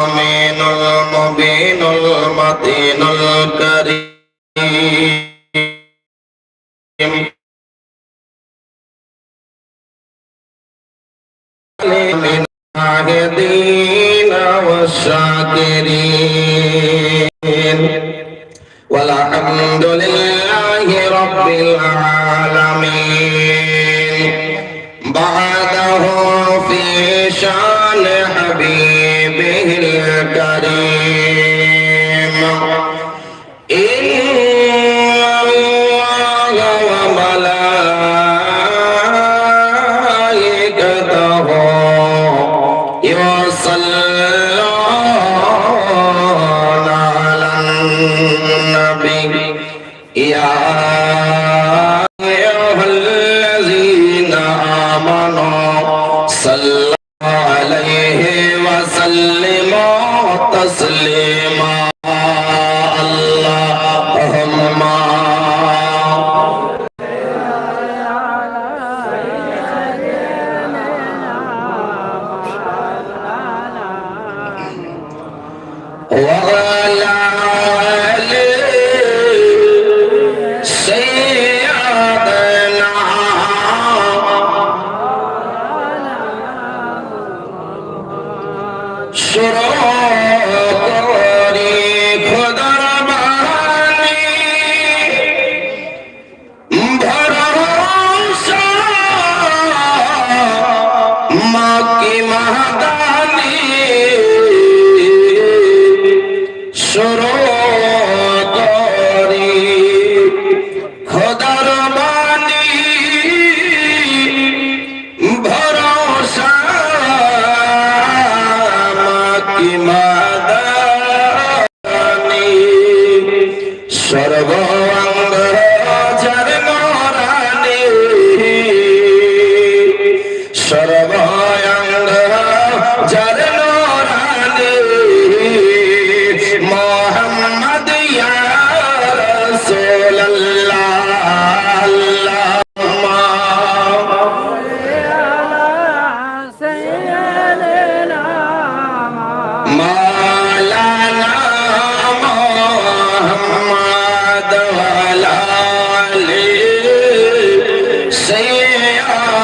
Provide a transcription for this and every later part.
الأمين المبين المتين الكريم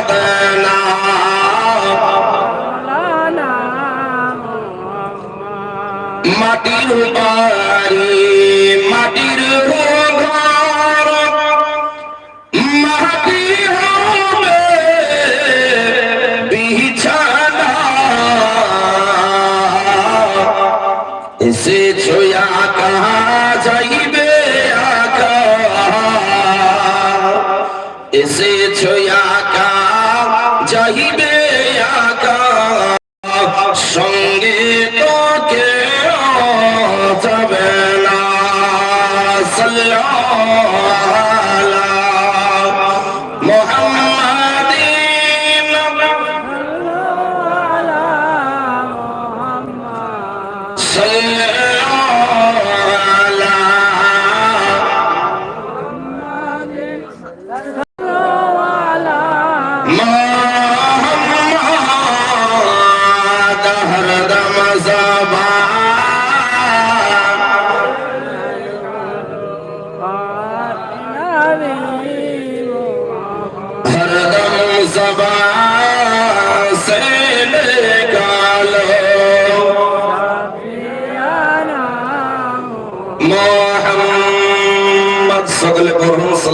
سيدنا মাটির বাড়ি মাটির ঘর মাটি হবে বিছানা এসেছো আকা যাইবে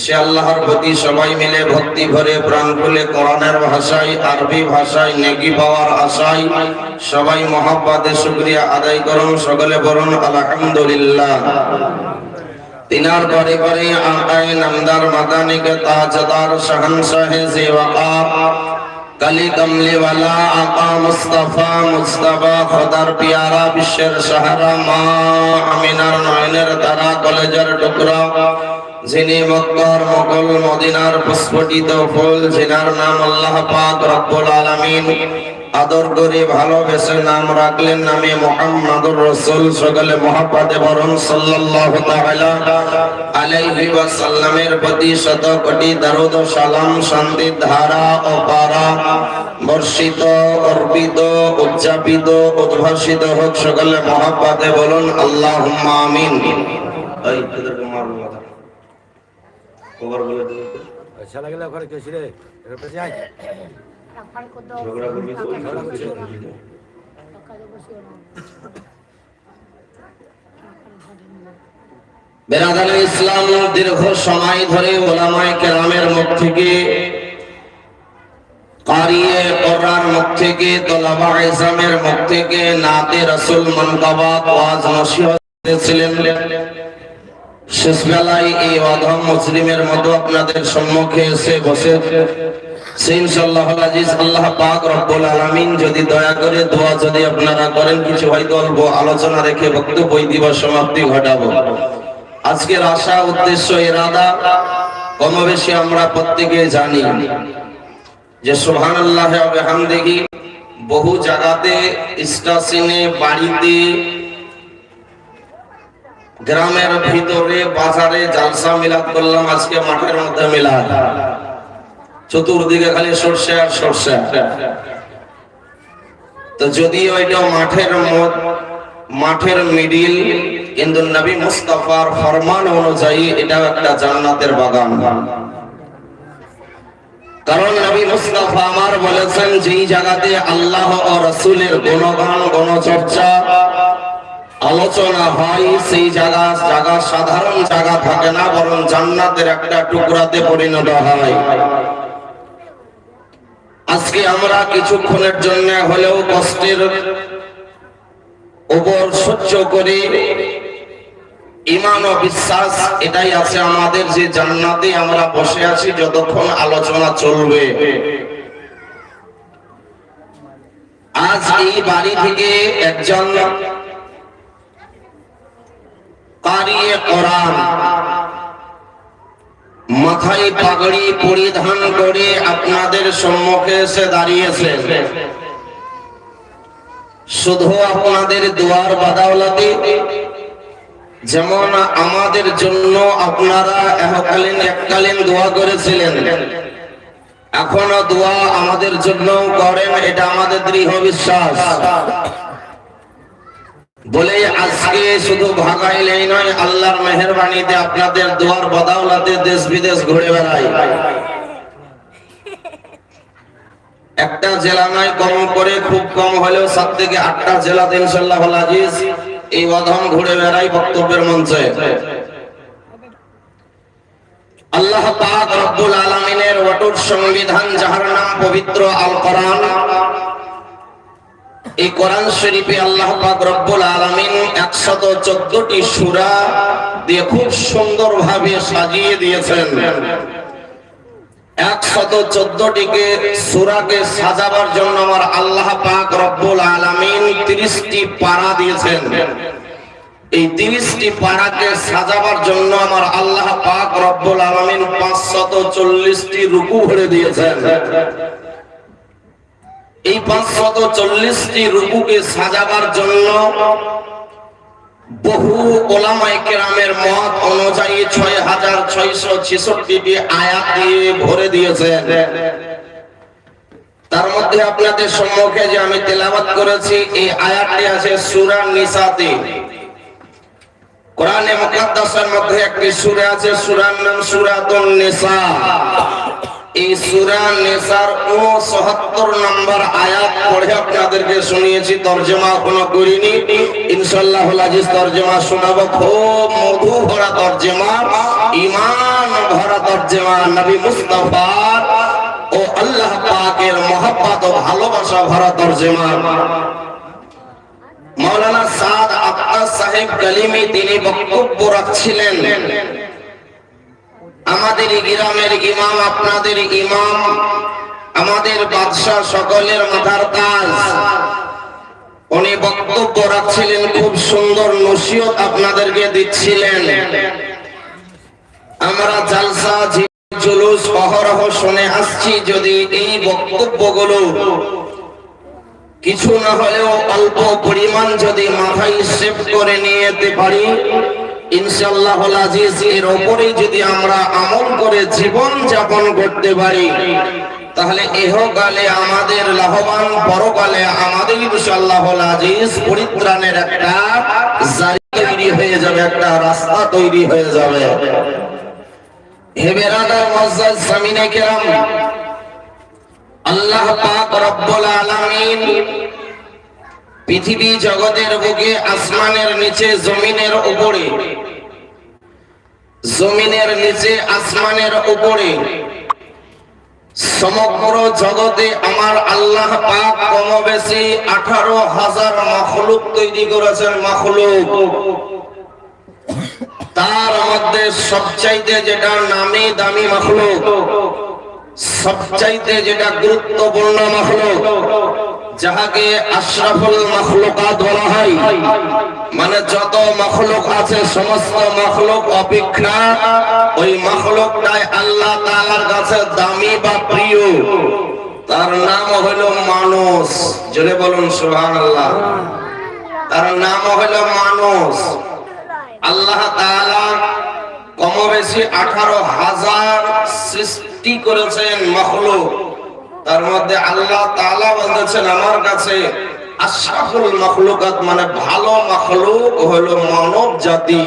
সে আল্লাহর প্রতি সবাই মিলে ভক্তি ভরে প্রাণ খুলে কোরআনের ভাষায়, আরবি ভাষায়, নেকি পাওয়ার আশায় সবাই মহাব্বাতে শুকরিয়া আদায় করুন, সকলে বলুন, আলহামদুলিল্লাহ। তিনার পরে পরে আকায় নামদার মাদানিকে তাজদার শাহনশাহে জিওয়াকা কালি কমলি ওয়ালা আকা মুস্তাফা মুস্তাফা, খোদার পিয়ারা বিশ্বের সাহারা মা আমিনার নয়নের তারা কলেজের টুকরা। যিনি মক্কার মকল মদিনার প্রস্ফুটিত ফুল, যিনার নাম আল্লাহ পাক রব্বুল আলামিন, আদর করে ভালোবেসে নাম রাখলেন নামে মোহাম্মদুর রসুল, সকলে মহাপাতে বরণ সাল্লাল্লাহু তাআলা আলাইহি ওয়াসাল্লামের প্রতি শত কোটি দরুদ ও সালাম, শান্তি, ধারা ও পারা বর্ষিত, অর্পিত, উদযাপিত, উদ্ভাসিত হোক, সকলে মহাপাতে বলুন আল্লাহুম্মা আমিন। এই মারবো মাথা। কবার বলে দেবে তো? আচ্ছা লাগলে ওখানে কেছি রে এর কাছে আয় ঝগড়া করবি তো ঝগড়া করছি। বেরাদানে ইসলাম দীর্ঘ সময় ধরে ওলামায়ে কেরামের মুখ থেকে কারিয়ে কোরআন মুখ থেকে তোলাবা ইসলামের মুখ থেকে নাতে রাসূল মানকাবাত ওয়াজ নসিহত ছিলেন শেষ এই সম্মুখে এসে আল্লাহ যদি দয়া করে দোয়া যদি আপনারা করেন, কিছু হয়তো অল্প আলোচনা রেখে বক্তব্য দিবস সমাপ্তি ঘটাবো। আজকের আশা, উদ্দেশ্য, ইরাদা কম বেশি আমরা প্রত্যেকে জানি যে সুবহানাল্লাহ ওয়া বিহামদিহি বহু জায়গাতে বাড়িতে গ্রামের ভিতরে, বাজারে জালসা মিলাদ করলাম, আজকে মাঠের মধ্যে মিলাদ। চতুর্দিকে খালি সর্ষে আর সর্ষে। তো যদি ওইটা মাঠের মাঠের মিডিল, কিন্তু নবী মুস্তাফার ফরমান অনুযায়ী এটা একটা জান্নাতের বাগান। কারণ নবী মুস্তাফা আমার বলেছেন, যেই জায়গাতে আল্লাহ ও রসুলের গুণগান, গণচর্চা আলোচনা হয়, সেই জায়গা জায়গা সাধারণ জায়গা থাকে না, বরং জান্নাতের একটা টুকরাতে পরিণত হয়। আজকে আমরা কিছুক্ষণের জন্য হলেও কষ্টের উপর সহ্য করে। ইমান ও বিশ্বাস, এটাই আছে আমাদের যে জান্নাতে আমরা বসে আছি যতক্ষণ আলোচনা চলবে। আজ এই বাড়ি থেকে একজন কারিয়ে মাথায় পাগড়ি পরিধান করে আপনাদের সম্মুখে এসে দাঁড়িয়েছে। শুধু আপনাদের দুয়ার বাদাওলাতে, যেমন আমাদের জন্য আপনারা এককালীন এককালীন দোয়া করেছিলেন। এখনও দোয়া আমাদের জন্য করেন, এটা আমাদের দৃঢ় বিশ্বাস। বলে আজকে শুধু ভাগাইলেই নয়, আল্লাহর মেহরবানিতে আপনাদের দোয়ার বদাওলাতে দেশ বিদেশ ঘুরে বেড়াই একটা জেলা নয়, কম করে খুব কম হলেও সাত থেকে আটটা জেলা ইনশাল্লাহ এই অধম ঘুরে বেড়াই বক্তব্যের মঞ্চে। আল্লাহ পাক রব্বুল আলামিনের অটুট সংবিধান যাহার নাম পবিত্র আল কোরআন এই কোরআন শরীফে আল্লাহ পাক রব্বুল আলামিন 114টি সূরা দিয়ে খুব সুন্দরভাবে সাজিয়ে দিয়েছেন। 114টিকে সূরাকে সাজাবার জন্য আমার আল্লাহ পাক রব্বুল আলামিন 30টি পারা দিয়েছেন। এই 30টি পারাকে সাজাবার জন্য আমার আল্লাহ পাক রব্বুল আলামিন 540টি রুকু ভরে দিয়েছেন। এই পাঁচশত চল্লিশটি রুকুকে সাজাবার জন্য বহু ওলামাই কেরামের মত অনুযায়ী ছয় হাজার ছয়শো ছেষট্টি আয়াত দিয়ে ভরে দিয়েছে। তার মধ্যে আপনাদের সম্মুখে যে আমি তেলাবাত করেছি, এই আয়াতটি আছে সূরা নিসাতে। কোরআনে মুকাদ্দাসের মধ্যে একটি সূরা আছে, সূরার নাম সূরাতুন নিসা। এই সূরা নিসার 69 নম্বর আয়াত পড়ে আপনাদেরকে শুনিয়েছি, তরজমা এখনও করিনি। ইনশাআল্লাহ আজিজ তরজমা শোনাবো। খুব মধু ভরা তরজমা, ঈমান ভরা তরজমা, নবী মুস্তাফার ও আল্লাহ পাকের মহব্বত ও ভালোবাসা ভরা তরজমা। মাওলানা সাদ আক্তার সাহেব কালিমি তিনি বক্তব্য রাখছিলেন। আমাদের গ্রামের ইমাম, আপনাদের ইমাম, আমাদের বাদশাহ সকলের মাথার তাজ উনি বক্তব্য রাখছিলেন, খুব সুন্দর নসিহত আপনাদেরকে দিচ্ছিলেন। আমরা জালসা জুলুস, অহরহ শুনে আসছি, যদি এই বক্তব্যগুলো কিছু না হলেও অল্প পরিমাণ যদি মাথায় সেভ করে নিয়ে যেতে পারি। ইনশাআল্লাহ আজিজ, এর ওপরে যদি আমরা আমল করে জীবন যাপন করতে পারি, তাহলে এহকালে আমাদের লাভবান, পরকালে আমাদের ইনশাআল্লাহ আজিজ পরিত্রাণের একটা জারি তৈরি হয়ে যাবে, একটা রাস্তা তৈরি হয়ে যাবে। হে জামিনে কেরাম, আল্লাহ পাক পৃথিবী জগতের বুকে, আসমানের নিচে, জমিনের উপরে। জমিনের নিচে, আসমানের উপরে। সমগ্র জগতে আমার আল্লাহ পাক কমবেশি আঠারো হাজার মখলুক তৈরি করেছেন, মখলুক। তার মধ্যে সবচাইতে যেটা নামি দামি মখলুক, সবচাইতে যেটা গুরুত্বপূর্ণ মখলুক যাহাকে আশরাফুল মখলুকাত বলা হয় মানে যত মখলুক আছে, সমস্ত মখলুক অপেক্ষা, ওই মখলুকটাই আল্লাহ তাআলার কাছে দামি বা প্রিয়। তার নাম হলো মানুষ। জোরে বলুন, সুবহানাল্লাহ। তার নাম হলো মানুষ। আল্লাহ তাআলা কমবেশি আঠারো হাজার সৃষ্টি করেছেন মখলুক। তার মধ্যে আল্লাহ তাআলা বলেছেন আমার কাছে আশরাফুল মখলুকাত মানে ভালো মখলুক হলো মানব জাতি।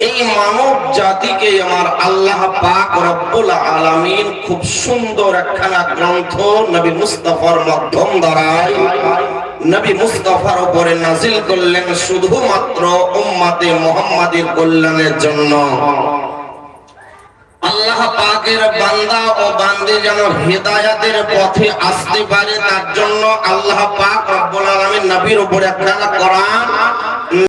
এই মানব জাতিকে আমার আল্লাহ পাক রব্বুল আলামিন খুব সুন্দর একখানা গ্রন্থ নবী মুস্তাফার মাধ্যম দ্বারাই নবী মুস্তাফার উপরে নাজিল করলেন শুধুমাত্র উম্মাতে মুহাম্মাদের কল্যাণের জন্য। আল্লাহ পাকের বান্দা ও বান্দি যেন হেদায়াতের পথে আসতে পারে, তার জন্য আল্লাহ পাক রব্বুল আলামিন নবীর উপরে একটা কোরআন